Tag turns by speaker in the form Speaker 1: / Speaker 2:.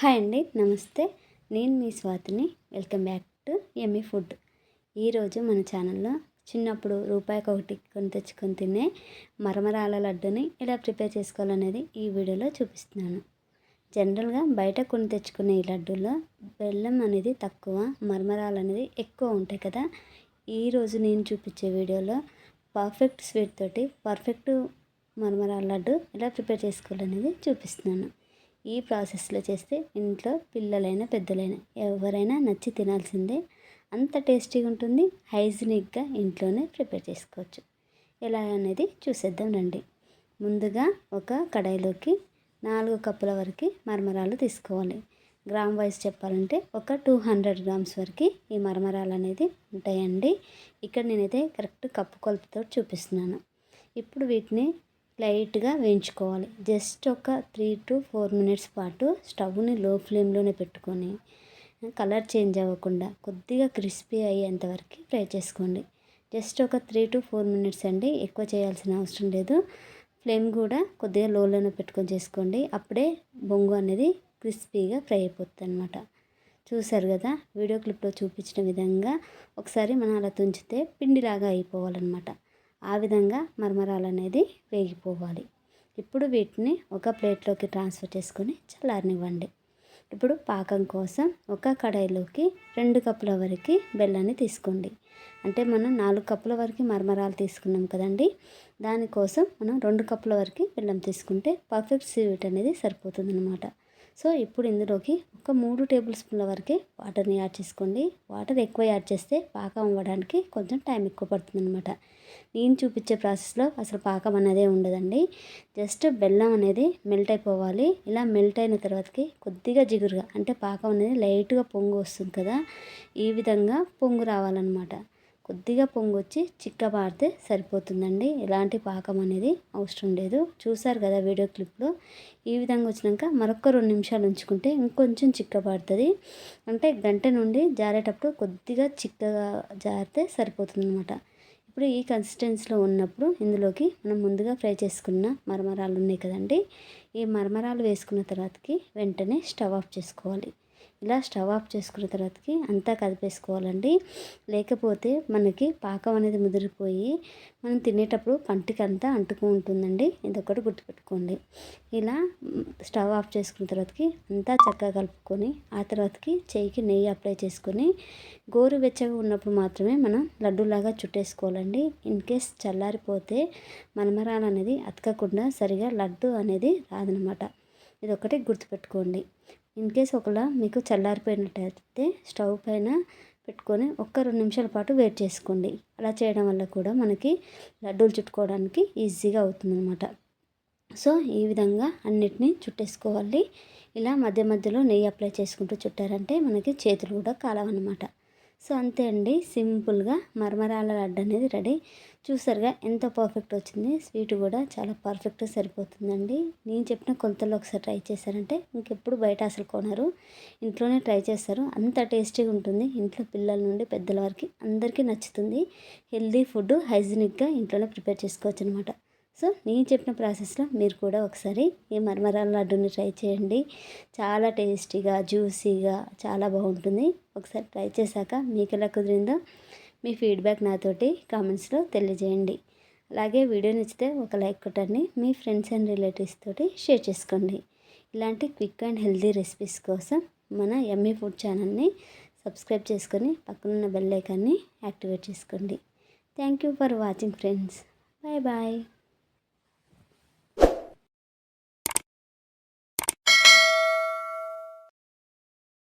Speaker 1: Hi అండి నమస్తే. నేను మీ స్వాతిని. Welcome back to Emmy food. ఈరోజు మన ఛానల్లో చిన్నప్పుడు రూపాయికి ఒకటి కొని తెచ్చుకొని తినే మరమరాల లడ్డుని ఎలా ప్రిపేర్ చేసుకోవాలనేది ఈ వీడియోలో చూపిస్తున్నాను. జనరల్గా బయట కొని తెచ్చుకునే ఈ లడ్డూలో బెల్లం అనేది తక్కువ మరమరాలు అనేది ఎక్కువ ఉంటాయి కదా. ఈరోజు నేను చూపించే వీడియోలో పర్ఫెక్ట్ స్వీట్ తోటి పర్ఫెక్ట్ మరమరాల లడ్డు ఎలా ప్రిపేర్ చేసుకోవాలనేది చూపిస్తున్నాను. ఈ ప్రాసెస్లో చేస్తే ఇంట్లో పిల్లలైనా పెద్దలైనా ఎవరైనా నచ్చి తినాల్సిందే. అంత టేస్టీగా ఉంటుంది. హైజీనిక్గా ఇంట్లోనే ప్రిపేర్ చేసుకోవచ్చు. ఎలా అనేది చూసేద్దాం రండి. ముందుగా ఒక కడాయిలోకి నాలుగు కప్పుల వరకు మరమరాలు తీసుకోవాలి. గ్రామ్ వైజ్ చెప్పాలంటే ఒక టూ హండ్రెడ్ గ్రామ్స్ వరకు ఈ మరమరాలు అనేది ఉంటాయండి. ఇక్కడ నేనైతే కరెక్ట్ కప్పు కొలుపుతో చూపిస్తున్నాను. ఇప్పుడు వీటిని లైట్గా వేయించుకోవాలి. జస్ట్ ఒక త్రీ టు ఫోర్ మినిట్స్ పాటు స్టవ్ని లో ఫ్లేమ్లోనే పెట్టుకొని కలర్ చేంజ్ అవ్వకుండా కొద్దిగా క్రిస్పీ అయ్యేంతవరకు ఫ్రై చేసుకోండి. జస్ట్ ఒక త్రీ టు ఫోర్ మినిట్స్ అండి ఎక్కువ చేయాల్సిన అవసరం లేదు. ఫ్లేమ్ కూడా కొద్దిగా లోలోనే పెట్టుకొని చేసుకోండి. అప్పుడే బొంగు అనేది క్రిస్పీగా ఫ్రై అయిపోతుంది అనమాట చూసారు కదా వీడియో క్లిప్లో చూపించిన విధంగా ఒకసారి మనం అలా తుంచితే పిండిలాగా అయిపోవాలన్నమాట. ఆ విధంగా మరమరాలు అనేది వేగిపోవాలి. ఇప్పుడు వీటిని ఒక ప్లేట్లోకి ట్రాన్స్ఫర్ చేసుకొని చల్లారనివ్వండి. ఇప్పుడు పాకం కోసం ఒక కడాయిలోకి రెండు కప్పుల వరకు బెల్లాన్ని తీసుకోండి. అంటే మనం నాలుగు కప్పుల వరకు మరమరాలు తీసుకున్నాం కదండి. దానికోసం మనం రెండు కప్పుల వరకు బెల్లం తీసుకుంటే పర్ఫెక్ట్ స్వీట్ అనేది సరిపోతుంది అనమాట సో ఇప్పుడు ఇందులోకి ఒక మూడు టేబుల్ స్పూన్ల వరకే వాటర్ని యాడ్ చేసుకోండి. వాటర్ ఎక్కువ యాడ్ చేస్తే పాకం అవ్వడానికి కొంచెం టైం ఎక్కువ పడుతుంది అనమాట నేను చూపించే ప్రాసెస్లో అసలు పాకం అనేదే ఉండదండి. జస్ట్ బెల్లం అనేది మెల్ట్ అయిపోవాలి. ఇలా మెల్ట్ అయిన తర్వాతకి కొద్దిగా జిగురుగా అంటే పాకం అనేది లైట్గా పొంగు వస్తుంది కదా ఈ విధంగా పొంగు రావాలన్నమాట. కొద్దిగా పొంగు వచ్చి చిక్కబారితే సరిపోతుందండి. ఎలాంటి పాకం అనేది అవసరం లేదు. చూసారు కదా వీడియో క్లిప్లో? ఈ విధంగా వచ్చినాక మరొక రెండు నిమిషాలు ఉంచుకుంటే ఇంకొంచెం చిక్కబారుతుంది. అంటే గంట నుండి జారేటప్పుడు కొద్దిగా చిక్కగా జారితే సరిపోతుంది అనమాట ఇప్పుడు ఈ కన్సిస్టెన్సీలో ఉన్నప్పుడు ఇందులోకి మనం ముందుగా ఫ్రై చేసుకున్న మరమరాలు ఉన్నాయి కదండి. ఈ మరమరాలు వేసుకున్న తర్వాతకి వెంటనే స్టవ్ ఆఫ్ చేసుకోవాలి. ఇలా స్టవ్ ఆఫ్ చేసుకున్న తర్వాతకి అంతా కలిపేసుకోవాలండి. లేకపోతే మనకి పాకం అనేది ముదిరిపోయి మనం తినేటప్పుడు పంటికి అంతా అంటుకు ఉంటుందండి. ఇదొకటి గుర్తుపెట్టుకోండి. ఇలా స్టవ్ ఆఫ్ చేసుకున్న తర్వాతకి అంతా చక్కగా కలుపుకొని ఆ తర్వాతకి చేయికి నెయ్యి అప్లై చేసుకొని గోరువెచ్చగా ఉన్నప్పుడు మాత్రమే మనం లడ్డూలాగా చుట్టేసుకోవాలండి. ఇన్ కేస్ చల్లారిపోతే మరమరాలు అనేది అతకకుండా సరిగా లడ్డు అనేది రాదనమాట. ఇది ఒకటి గుర్తుపెట్టుకోండి. ఇన్ కేస్ ఒకలా మీకు చల్లారిపోయినట్టయితే స్టవ్ పైన పెట్టుకొని ఒక్క రెండు నిమిషాల పాటు వెయిట్ చేసుకోండి. అలా చేయడం వల్ల కూడా మనకి లడ్డూలు చుట్టుకోవడానికి ఈజీగా అవుతుందన్నమాట. సో ఈ విధంగా అన్నిటినీ చుట్టేసుకోవాలి. ఇలా మధ్య మధ్యలో నెయ్యి అప్లై చేసుకుంటూ చుట్టారంటే మనకి చేతులు కూడా కాలవన్నమాట. సో అంతే అండి. సింపుల్గా మరమరాల లడ్డు అనేది రెడీ. చూసారుగా ఎంత పర్ఫెక్ట్ వచ్చింది. స్వీట్ కూడా చాలా పర్ఫెక్ట్గా సరిపోతుందండి. నేను చెప్పిన కొంతలో ఒకసారి ట్రై చేశారంటే ఇంకెప్పుడు బయట అసలు కొనరు. ఇంట్లోనే ట్రై చేస్తారు. అంత టేస్టీగా ఉంటుంది. ఇంట్లో పిల్లల నుండి పెద్దల వరకు అందరికీ నచ్చుతుంది. హెల్దీ ఫుడ్ హైజీనిక్గా ఇంట్లోనే ప్రిపేర్ చేసుకోవచ్చు అనమాట సో నేను చెప్పిన ప్రాసెస్లో మీరు కూడా ఒకసారి ఈ మరమరాల లడ్డూని ట్రై చేయండి. చాలా టేస్టీగా జ్యూసీగా చాలా బాగుంటుంది. ఒకసారి ట్రై చేశాక మీకు ఎలా కుదిరిందో మీ ఫీడ్బ్యాక్ నాతోటి కామెంట్స్లో తెలియజేయండి. అలాగే వీడియో నచ్చితే ఒక లైక్ కొట్టండి మీ ఫ్రెండ్స్ అండ్ రిలేటివ్స్ తోటి షేర్ చేసుకోండి. ఇలాంటి క్విక్ అండ్ హెల్దీ రెసిపీస్ కోసం మన ఎమ్మీ ఫుడ్ ఛానల్ని సబ్స్క్రైబ్ చేసుకొని పక్కనున్న బెల్ ఐకాన్ని యాక్టివేట్ చేసుకోండి. Thank you for watching friends. Bye bye.